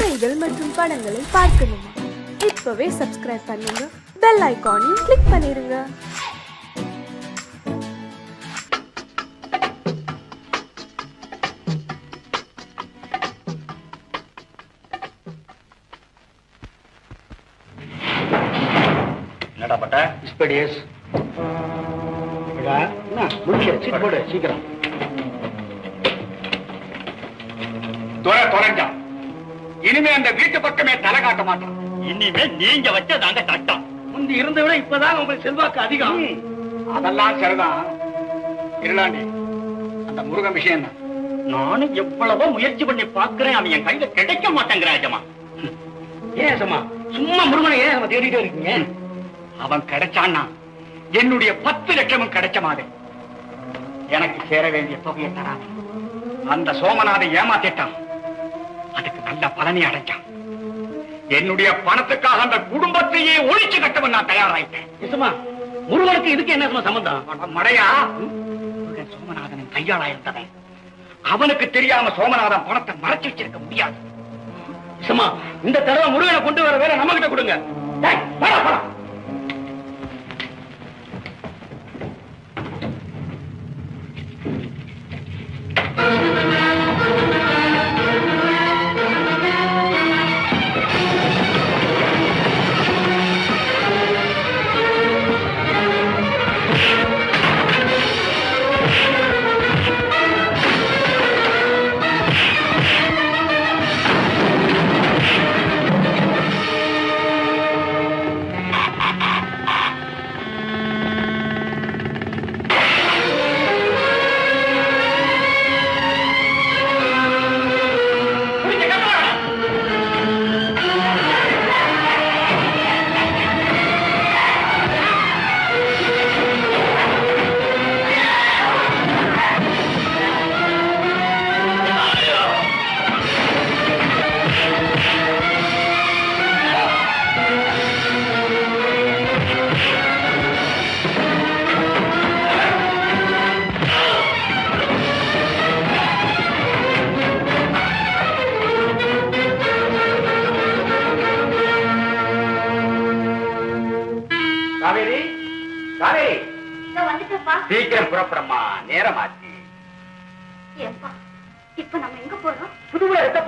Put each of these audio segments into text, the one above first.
கதைகள் மற்றும் படங்களை பார்க்கணுமா. இப்பவே சப்ஸ்கிரைப் பண்ணுங்க. பெல் ஐகானையும் கிளிக் பண்ணிருங்க. சீக்கிரம். துறை தொலைஞ்சான் இனிமே அந்த வீட்டு பக்கமே தலை காட்ட மாட்டான் இனிமே நீங்க வச்சதாங்க சட்டம் முந்தி இருந்த விட இப்பதான் உங்களுக்கு செல்வாக்கு அதிகம். அதெல்லாம் சரிதான். இருளாண்டி அந்த முருகன் விஷயம் நானும் எவ்வளவோ முயற்சி பண்ணி பாக்குறேன் அவன் என் கையில கிடைக்க மாட்டேங்கிறாஜமா ஏன் சமா சும்மா முருகனை ஏன் நம்ம தேடிட்டே இருக்கீங்க? அவன் கிடைச்சான்னா என்னுடைய பத்து லட்சமும் கிடைச்ச மாதிரி. எனக்கு சேர வேண்டிய தொகையை தராது. அந்த சோமநாதை ஏமாத்திட்டான். அதுக்கு நல்ல பலனை அடைஞ்சான் என்னுடைய பணத்துக்காக அந்த குடும்பத்தையே ஒழிச்சு கட்டவன் நான் தயாராயிட்டேன். முருகனுக்கு இதுக்கு என்ன சம்பந்தம்? மடையா? முருகன் சோமநாதனின் கையாளா இருந்தவன் அவனுக்கு தெரியாம சோமநாதன் பணத்தை மறைச்சு வச்சிருக்க முடியாது. இந்த தடவை முருகனை கொண்டு வர வேலை நம்ம கிட்ட கொடுங்க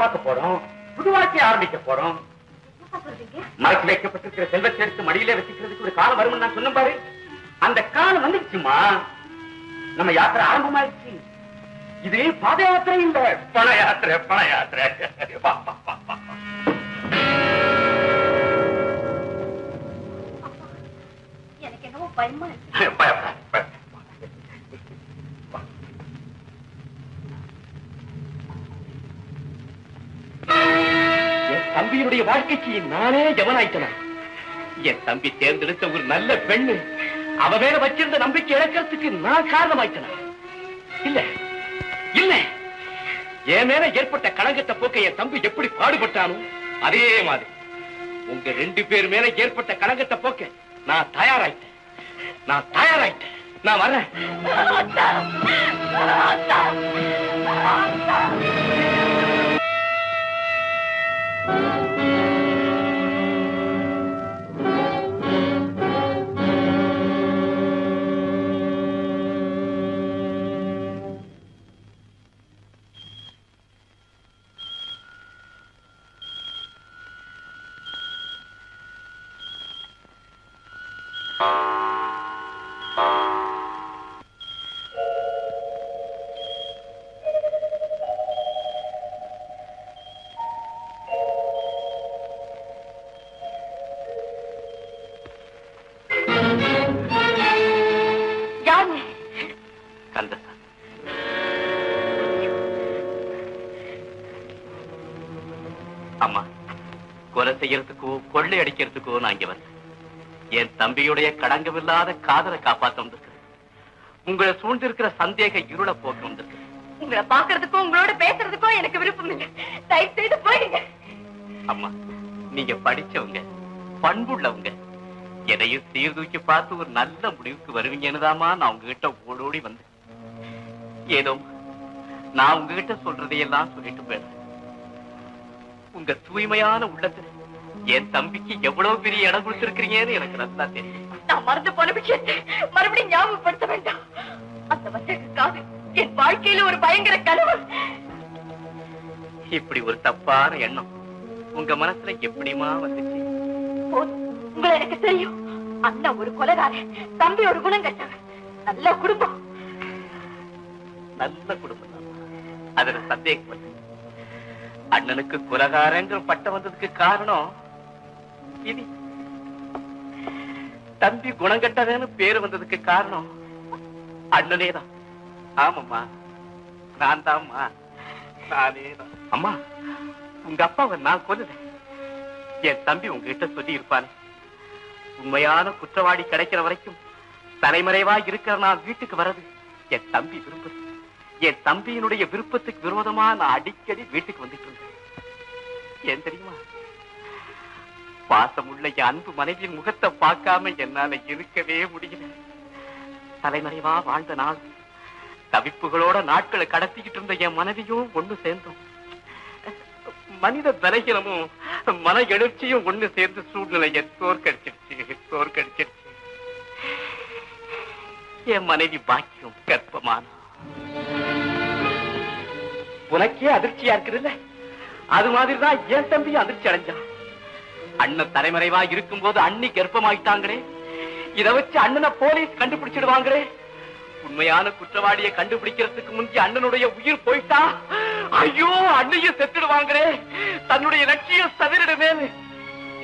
பார்க்க போறோம். புது வாழ்க்கையை ஆரம்பிக்க போறோம். மரத்தில் வைக்கப்பட்டிருக்கிற செல்வத்தை எடுத்து மடியில வச்சுக்கிறதுக்கு ஒரு காலம் வரும்னு நான் சொன்னேன் பாரு. அந்த காலம் வந்துருச்சுமா? நம்ம யாத்திரை ஆரம்பமாயிடுச்சு. இது பாத யாத்திரை இல்ல. பண யாத்திரை பண யாத்திரை. எனக்கு என்னவோ பயமா இருக்கு. தம்பியினுடைய வாழ்க்கைக்கு நானே ஜவனாயிட்டனா என் தம்பி தேர்ந்தெடுத்த ஒரு நல்ல பெண்ணு அவ மேல வச்சிருந்த நம்பிக்கை இழக்கிறதுக்கு நான் காரணமாயிட்டனா? இல்ல இல்ல. என் மேல ஏற்பட்ட களங்கத்த போக்க என் தம்பி எப்படி பாடுபட்டானோ அதே மாதிரி. உங்க ரெண்டு பேர் மேல ஏற்பட்ட களங்கத்த போக்க நான் தயாராயிட்டேன். நான் தயாராயிட்டேன். நான் வரேன். யாரு கொள்ளை அடிக்கிறதுக்கோ நான் இங்க வந்தேன். என் தம்பியுடைய களங்கமில்லாத காதலை காப்பாத்த வந்திருக்கிறேன். உங்களை சூழ்ந்திருக்கிற சந்தேக இருளை போக்க வந்திருக்கிறேன். உங்களை பாக்குறதுக்கும் உங்களோட பேசுறதுக்கும் எனக்கு விருப்பம் இல்லை. தயவு செய்து போயிடுங்க. அம்மா நீங்க படிச்சவங்க பண்புள்ளவங்க எதையும் சீர்தூக்கி பார்த்து ஒரு நல்ல முடிவுக்கு வருவீங்கன்னுதாம்மா நான் உங்ககிட்ட ஓடோடி வந்தேன். ஏதோ நான் உங்ககிட்ட சொல்றதையெல்லாம் சொல்லிட்டு போயிடுறேன். உங்க தூய்மையான உள்ளத்துல என் தம்பிக்கு எவ்வளவு பெரிய இடம் கொடுத்திருக்கிறீங்கன்னு எனக்கு நல்லா தெரியும். நான் மறந்து போன விஷயத்தை மறுபடியும் ஞாபகப்படுத்த வேண்டாம். அந்த வசதிக்காக என் வாழ்க்கையில ஒரு பயங்கர கனவு. இப்படி ஒரு தப்பான எண்ணம் உங்க மனசுல எப்படிமா வந்துச்சு. உங்களை எனக்கு தெரியும். அண்ணன் ஒரு கொலைகாரன் தம்பி ஒரு குணம் கட்டவன் நல்ல குடும்பம். நல்ல குடும்பம் தான். அதுல சந்தேகம் இல்லை. அண்ணனுக்கு குலகாரங்கிற பட்டம் வந்ததுக்கு காரணம் இது தம்பி குணங்கட்டவன்னு பேரு வந்ததுக்கு காரணம் அண்ணனே தான் ஆமாம்மா நான் தான்மா நானே தான் அம்மா உங்க அப்பாவை நான் கொல்லுறேன் என் தம்பி உங்ககிட்ட சொல்லி இருப்பானே உண்மையான குற்றவாளி கிடைக்கிற வரைக்கும் தலைமறைவா இருக்கிற நான் வீட்டுக்கு வர்றது என் தம்பி விரும்புது. என் தம்பியினுடைய விருப்பத்துக்கு விரோதமா நான் அடிக்கடி வீட்டுக்கு வந்துட்டு இருந்தேன். ஏன் தெரியுமா? பாசமுள்ள என் அன்பு மனைவியின் முகத்தை பார்க்காம என்னால இருக்கவே முடியல. தலைமறைவா வாழ்ந்த நாள். தவிப்புகளோட நாட்களை கடத்திக்கிட்டு இருந்த என் மனைவியும் ஒண்ணு சேர்ந்தோம். மனித பலகீனமும் மன எழுச்சியும் ஒண்ணு சேர்ந்து சூழ்நிலையை தோற்கடிச்சிருச்சு தோற்கடிச்சிருச்சு என் மனைவி பாக்கியம் கற்பமான உனக்கே அதிர்ச்சியா இருக்குதுல்ல? அது மாதிரிதான் என் தம்பி அதிர்ச்சி அடைஞ்சான். அண்ணன் தலைமறைவா இருக்கும்போது அண்ணி கர்ப்பமாயிட்டாங்களே? இதை வச்சு அண்ணனை போலீஸ் கண்டுபிடிச்சிடுவாங்களே? உண்மையான குற்றவாளியை கண்டுபிடிக்கிறதுக்கு முந்தி அண்ணனுடைய உயிர் போயிட்டா? ஐயோ அண்ணையும் செத்துடுவாங்களே. தன்னுடைய லட்சியம் சதிரிடுமே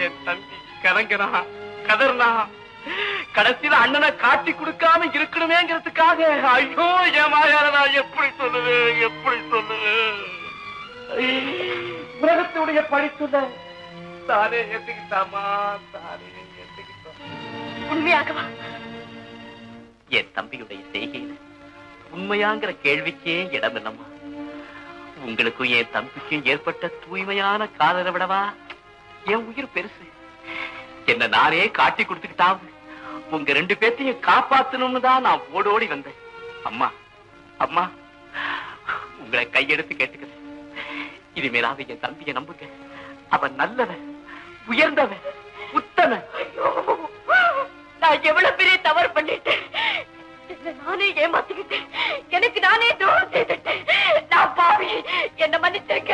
என் தம்பி கலங்கனா கதர்னா கடைசியில அண்ணனை காட்டி கொடுக்காம இருக்கணுமேங்கிறதுக்காக. ஐயோ ஏமாயார எப்படி சொல்லுவேன் எப்படி சொல்லுவேன்? உலகத்துடைய படித்துள்ள தானே ஏத்துக்கிட்டாமா? தானே ஏத்துக்கிட்டான் உண்மையாகவா? என் தம்பியுடைய செய்கையில உண்மையாங்கிற கேள்விக்கே இடம் இல்லம்மா. உங்களுக்கும் என் தம்பிக்கும் ஏற்பட்ட தூய்மையான காதலை விடவா? என் உயிர் பெருசு. என்ன நானே காட்டி கொடுத்துக்கிட்டாவது உங்க ரெண்டு பேர்த்தையும் காப்பாத்தணும்னு தான் நான் ஓடோடி வந்தேன். அம்மா அம்மா உங்களை கையெடுத்து கேட்டுக்கிறேன். இனிமேலாவது என் தம்பியை நம்புங்க. அவன் நல்லவன். உயர்ந்தவன் உத்தமன். நான் எவ்வளவு பெரிய தவறு பண்ணிட்டேன். நானே ஏமாத்திக்கிட்டேன். எனக்கு நானே துரோகம் செய்துட்டேன். நான் பாவி. என்ன மன்னிச்சிருக்க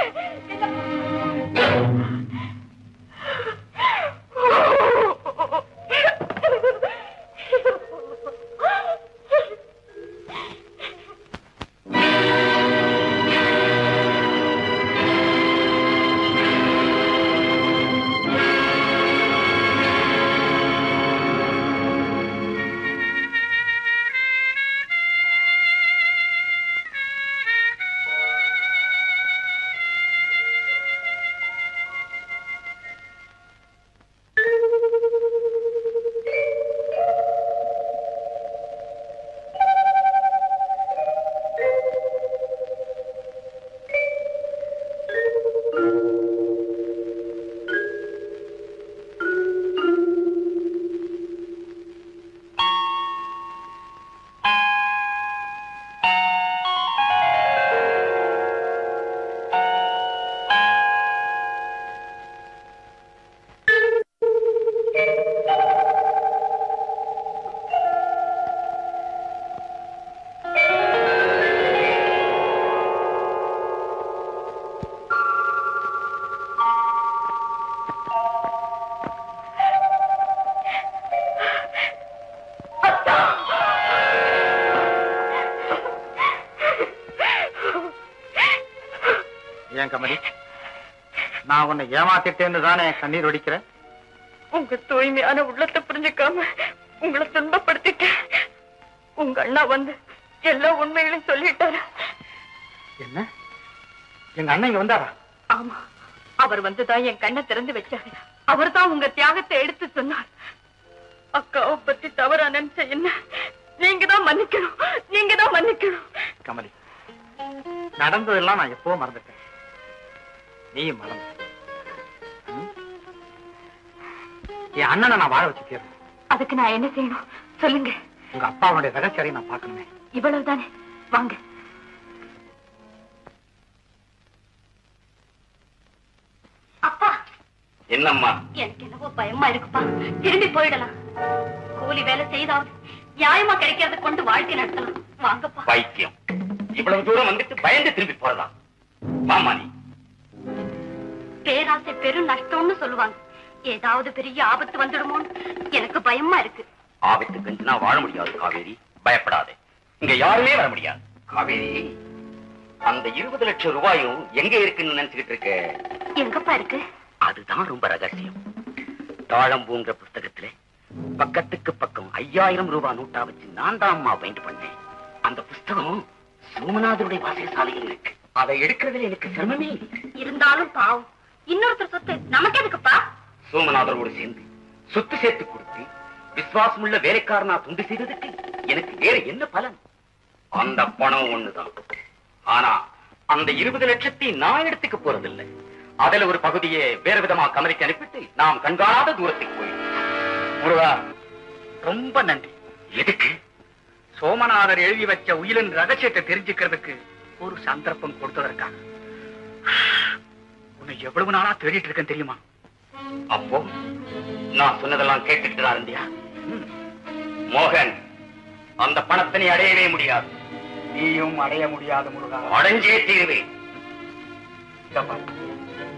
கமலி. நான் உன்னை ஏமாத்திட்டேன்னு தானே கண்ணீர் வடிக்கிறேன் உங்க தூய்மையான உள்ளத்தை புரிஞ்சுக்காம உங்களை துன்பப்படுத்திட்டேன். உங்க அண்ணா வந்து எல்லா உண்மைகளையும் சொல்லிட்டாரு. என்ன? எங்க அண்ணன் இங்க வந்தாரா? ஆமா. அவர் வந்துதான் என் கண்ணை திறந்து வச்சாரு. அவர்தான் உங்க தியாகத்தை எடுத்து சொன்னார். அக்காவை பத்தி தவறா நினைச்ச என்ன? நீங்க தான் மன்னிக்கணும். நீங்க தான் மன்னிக்கணும். கமலி நடந்ததெல்லாம் நான் எப்போ மறந்துட்டேன். நீ மறந்து. ம்? என் அண்ணனை நான் வாழ வச்சு தீரணும் அதுக்கு நான் என்ன செய்யணும்? சொல்லுங்க. உங்க அப்பாவுடைய ரகசியரை நான் பார்க்கணுமே. இவ்வளவுதானே? வாங்க. என்னம்மா? எனக்கு என்னவோ பயமா இருக்குப்பா. திரும்பி போயிடலாம். கூலி வேலை செய்தாவது நியாயமா கிடைக்கிறத கொண்டு வாழ்க்கை நடத்தலாம். வாங்கப்பா. பைத்தியம் இவ்வளவு தூரம் வந்துட்டு பயந்து திரும்பி போறதா? வாமா நீ. பேராசை பெரும் நஷ்டம்னு சொல்லுவாங்க. ஏதாவது பெரிய ஆபத்து வந்துடுமோன்னு எனக்கு பயமா இருக்கு. ஆபத்து கஞ்சினா வாழ முடியாது காவேரி. பயப்படாதே. இங்க யாருமே வர முடியாது. காவேரி அந்த இருபது லட்சம் ரூபாயும் எங்க இருக்குன்னு நினைச்சுக்கிட்டு இருக்க? எங்கப்பா இருக்கு? அதுதான் ரொம்ப ரகசியம். தாழம்பூங்கிற புஸ்தகத்துல பக்கத்துக்கு பக்கம் ஐயாயிரம் ரூபாய் நோட்டா வச்சு நான் தான் அம்மா பைண்ட் பண்ணேன். அந்த புஸ்தகம் சோமநாதருடைய வாசகசாலையில் இருக்கு. அதை எடுக்கிறதுல எனக்கு சிரமமே இருந்தாலும் பாவம். இன்னொருத்தர் சொத்து நமக்கு எதுக்குப்பா? சோமநாதரோடு சேர்ந்து சொத்து சேர்த்து கொடுத்து விசுவாசமுள்ள வேலைக்காரனா துண்டு செய்ததுக்கு எனக்கு வேற என்ன பலன்? அந்த பணம் ஒண்ணுதான். ஆனா அந்த இருபது லட்சத்தை நான் எடுத்துக்க போறதில்லை. அதுல ஒரு பகுதியை வேற விதமா கமரிக்கு அனுப்பிட்டு நாம் கண்காணாத தூரத்துக்கு போயிடும் ரொம்ப நன்றி. எதுக்கு? சோமநாதர் எழுதி வச்ச உயிரின் ரகசியத்தை தெரிஞ்சுக்கிறதுக்கு ஒரு சந்தர்ப்பம் கொடுத்ததற்காக. உன்னை எவ்வளவு நாளா தேடிட்டு இருக்கேன் தெரியுமா? அப்போ நான் சொன்னதெல்லாம் கேட்டுக்கிட்டு தான் இருந்தியா. மோகன் அந்த பணத்தை நீ அடையவே முடியாது. நீயும் அடைய முடியாத முருகா. அடைஞ்சே தீருவேன்.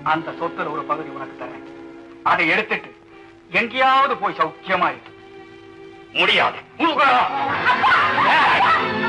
அந்த சொத்துல ஒரு பகுதி உனக்கு தரேன். அதை எடுத்துட்டு எங்கேயாவது போய் சௌக்கியமா முடியாது.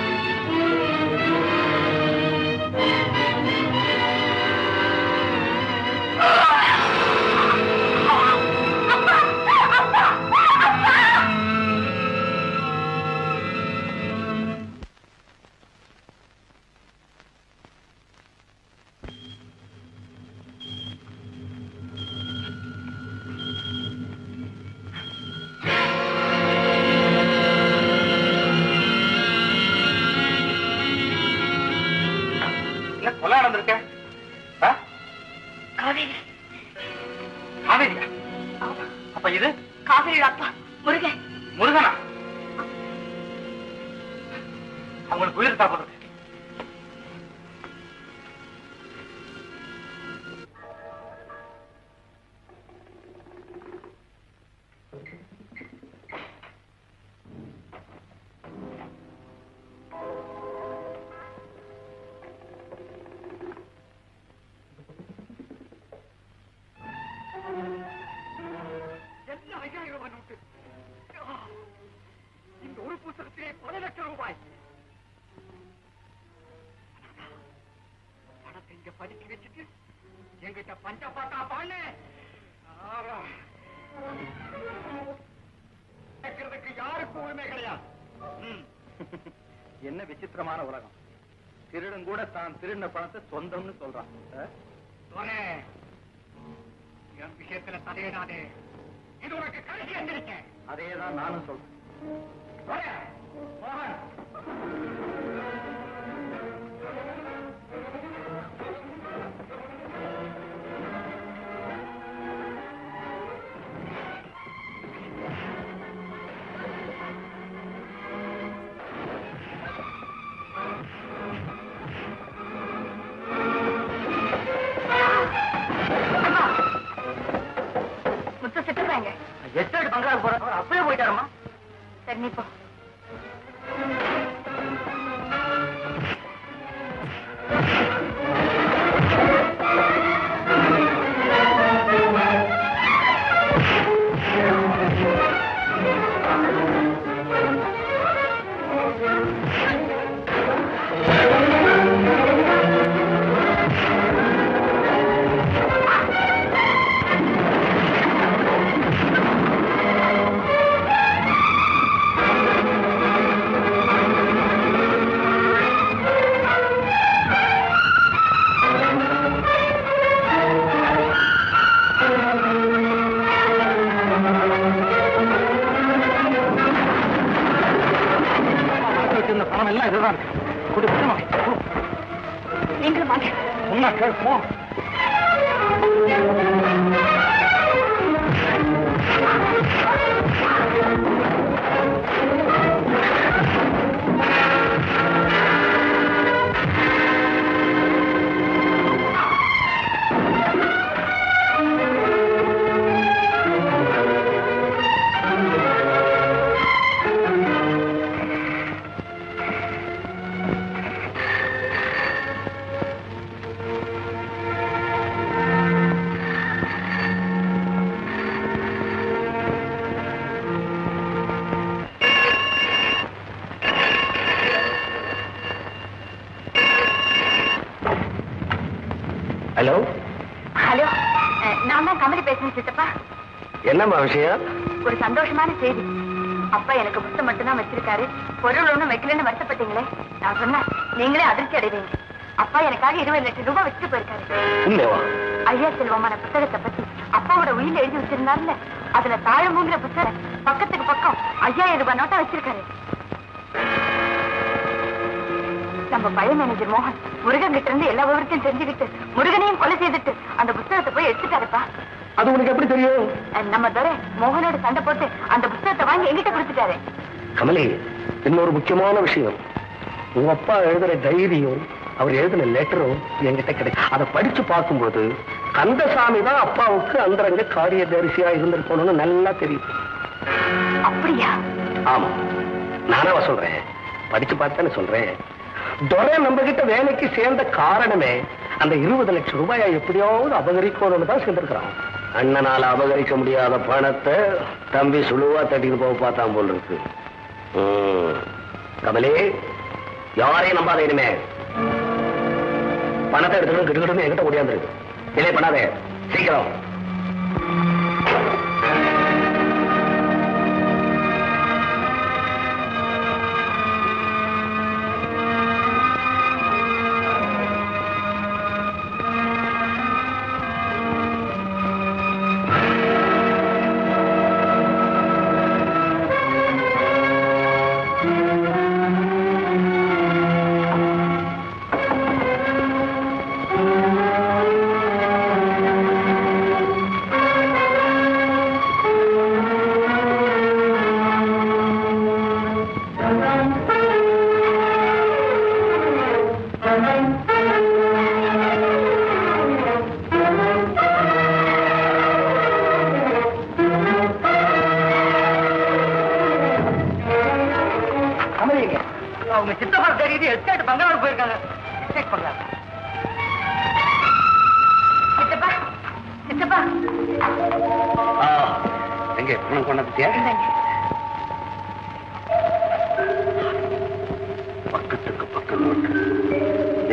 என்ன விசித்திரமான உலகம். திருடன் கூட தான் திருடின பணத்தை சொந்தம்னு சொல்றான். என் விஷயத்துல தலையிடாதே இது உனக்கு கடைசி எந்திரிக்க அதேதான் நானும் சொல்றேன். விஷயம்? ஒரு சந்தோஷமான செய்தி. அப்பா எனக்கு புத்தம் மட்டும்தான் வச்சிருக்காரு. பொருள் ஒண்ணும் வைக்கலன்னு வருத்தப்பட்டீங்களே? நான் சொன்னேன் நீங்களே அதிர்ச்சி அடைவீங்க. அப்பா எனக்காக இருபது லட்சம் ரூபாய் வச்சுட்டு போயிருக்காரு. ஐயா செல்வமான புத்தகத்தை பத்தி அப்பாவோட உயிர் எழுதி வச்சிருந்தாருல அதுல தாழம்பூங்கிற புத்தகம் பக்கத்துக்கு பக்கம் ஐயாயிரம் ரூபாய் நோட்டா வச்சிருக்காரு. நம்ம பழைய மேனேஜர் மோகன் முருகன் கிட்ட இருந்து எல்லா விவரத்தையும் தெரிஞ்சுக்கிட்டு முருகனையும் கொலை செய்துட்டு அந்த புத்தகத்தை போய் எடுத்துட்டாருப்பா. அது உனக்கு எப்படி தெரியும்? நம்ம துரை மோகனோட சண்டை போட்டு அந்த புத்தகத்தை வாங்கி எங்கிட்ட கொடுத்துட்டாரு. கமலி இன்னொரு முக்கியமான விஷயம். உங்க அப்பா எழுதுற டைரியும் அவர் எழுதின லெட்டரும் என்கிட்ட கிடைக்கும். அதை படிச்சு பார்க்கும்போது கந்தசாமி தான் அப்பாவுக்கு அந்தரங்க காரியதரிசியா இருந்திருக்கணும்னு நல்லா தெரியும். அப்படியா? ஆமா. நானாவா சொல்றேன். படிச்சு பார்த்தானே சொல்றேன். துரை நம்ம கிட்ட வேலைக்கு சேர்ந்த காரணமே அந்த இருபது லட்சம் ரூபாயை எப்படியாவது அபகரிக்கணும்னு தான் சேர்ந்திருக்கிறான். அண்ணனால அபகரிக்க முடியாத பணத்தை தம்பி சுழுவா தட்டிட்டு போக பார்த்தான் போல் இருக்கு. கமலே யாரையும் நம்பாத இனிமே. பணத்தை எடுத்துக்கணும் கிட்டுக்கிட்டு என்கிட்ட ஓடியாந்துருக்கு. இல்லை பண்ணாதே. சீக்கிரம்.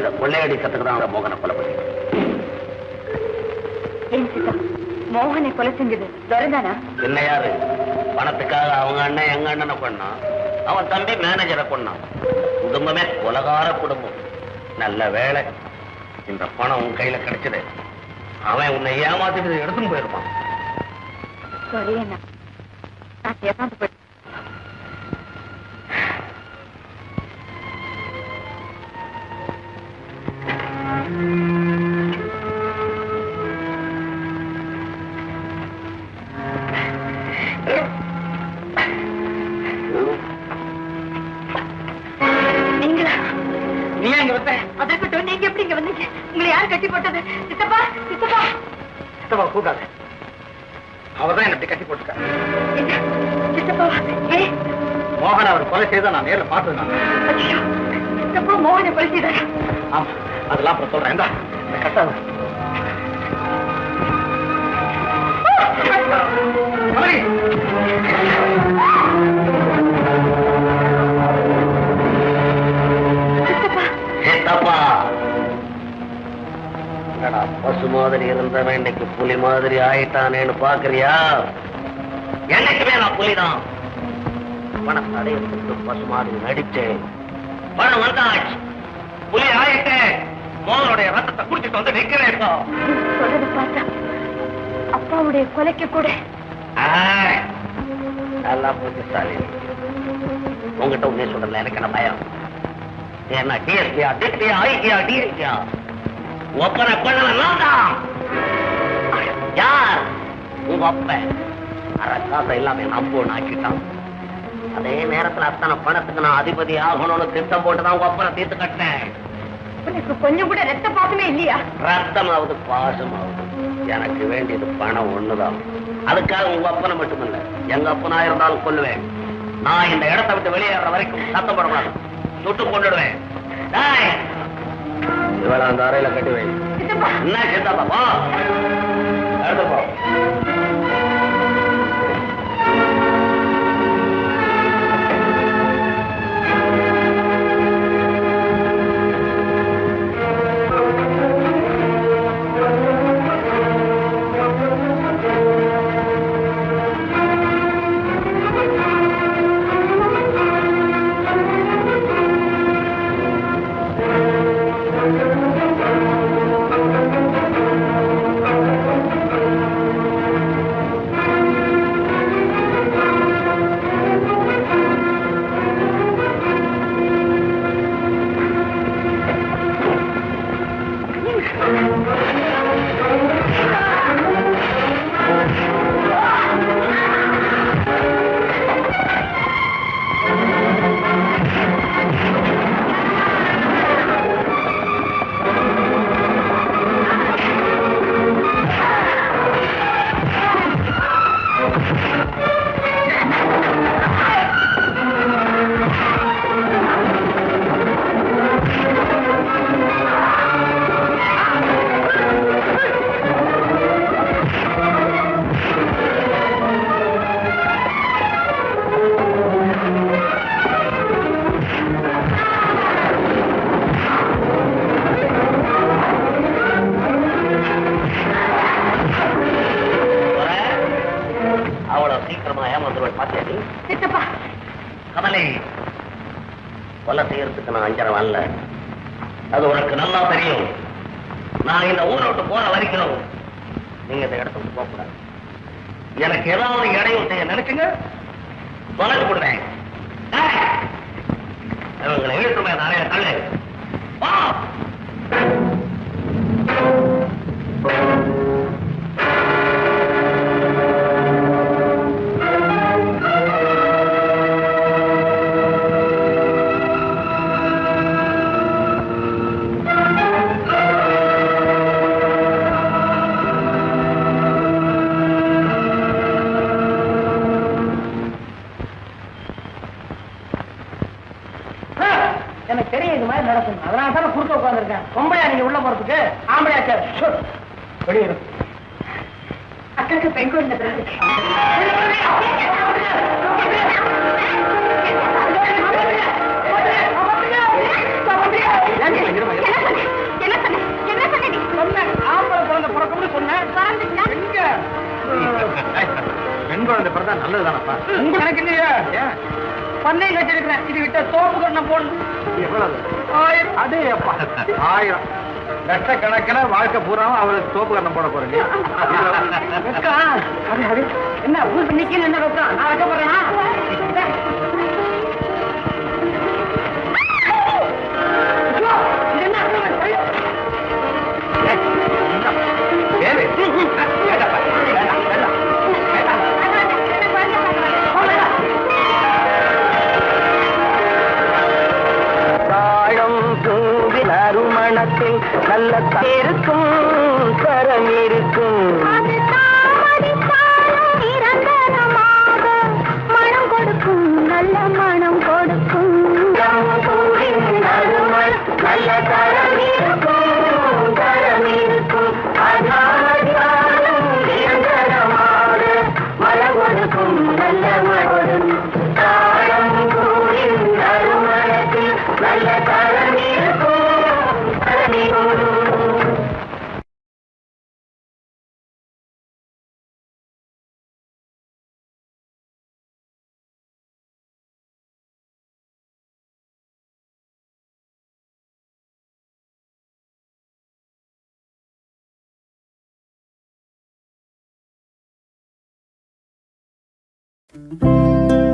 இத கொள்ளையடிக்கிறதுக்கு தான் மோகனை கொலை பண்ணி ஏன் சித்தா மோகனை கொலை செஞ்சது துரைதானா? என்ன யாரு? பணத்துக்காக அவங்க அண்ணன் எங்க அண்ணனை கொண்டான் அவன் தம்பி மேனேஜரை கொண்டான் குடும்பமே கொலகார குடும்பம். நல்ல வேலை இந்த பணம் உன் கையில கிடைச்சது. அவன் உன்னை ஏமாத்திட்டு எடுத்துன்னு போயிருப்பான். சாரி அண்ணா நான் ஏமாந்து கட்டி போட்டது சித்தப்பா சித்தப்பா. சித்தப்பா கூடாது அவர்தான் என்ன கட்டி? சித்தப்பாவா ஏ? மோகன் அவர் கொலை செய்த நான் நேர்ல பார்த்தது நான் சித்தப்பா மோகனை கொலை செய்தாரா? ஆமா அதெல்லாம் அப்புறம் சொல்றேன். இந்தா, கட்டாத சித்தப்பா. சித்தப்பா. பசு மாதிரி இருந்தவன் இன்னைக்கு புலி மாதிரி ஆயிட்டானேன்னு பாக்குறியா? என்னைக்குமே நான் புலிதான். பணத்தை அடையறதுக்கு பசு மாதிரி நடிச்சேன் பணம் வந்தாச்சு. புலி ஆயிட்டேன் மோகனுடைய ரத்தத்தை குடிச்சிட்டு வந்து நிக்கிறேன். சொல்றத பார்த்தா அப்பாவுடைய கொலைக்கு கூட. நல்லா புத்திசாலி உங்ககிட்ட உண்மையை சொல்றதுல எனக்கு என்ன பயம்? நீ என்ன டிஎஸ்பியா டிப்டியா ஐக்கியா டிஐக்கியா ஒப்பனை பண்ணல நான் தான் யார்? உங்க அப்ப அரை காசை இல்லாம நம்பு ஆக்கிட்டான் அதே நேரத்துல அத்தனை பணத்துக்கு நான் அதிபதி ஆகணும்னு திட்டம் போட்டு தான் உங்க அப்பனை தீர்த்து கட்டினேன். உனக்கு கொஞ்சம் கூட ரத்த பாசமே இல்லையா? ரத்தமாவது பாசமாவது. எனக்கு வேண்டியது பணம் ஒண்ணுதான். அதுக்காக உங்க அப்பனை மட்டுமில்ல எங்க அப்பனா இருந்தாலும் கொல்லுவேன். நான் இந்த இடத்தை விட்டு வெளியேற வரைக்கும் சத்தம் போடக்கூடாது. சுட்டு கொண்டுடுவேன். இவளை அந்த அறையில கட்டி வை. என்ன எடுத்து போ. சித்தப்பா. கமலே கொலை செய்யறதுக்கு நான் அஞ்சரை வரல. அது உனக்கு நல்லா தெரியும். நான் இந்த ஊரை விட்டு போற வரைக்கும் நீங்க இந்த இடத்துக்கு போக கூடாது. எனக்கு ஏதாவது இடையூறு செய்ய நினைச்சுங்க தொலைச்சு விடுவேன் ஏய், இவங்களை இழுத்துமே நிறைய தள்ளு. எனக்கு தெரியும் இது மாதிரி நடக்கும். அதனால தான் குறுக்க உட்காந்துருக்கேன் பொம்பளையா நீங்க உள்ள போறதுக்கு ஆம்பளையா சார். வெளியே அக்காக்கு பெண் குழந்தை பெண் குழந்தை பிறந்தா நல்லதுதானப்பா? உங்க எனக்கு இல்லையா. பண்ணை கட்டிருக்கிறேன் இது விட்ட சோப்பு கண்ணம் போடணும். எவ்வளவு? ஆயிரம். அதே அப்பா ஆயிரம். லட்சக்கணக்கில் வாழ்க்கை பூராவும் அவளுக்கு சோப்பு கண்ணம் போட போறீங்க. வெக்கா என்ன ஊர் நிக்கணும் என்ன நான் வைக்கப்படுறேனா ஏறு. Música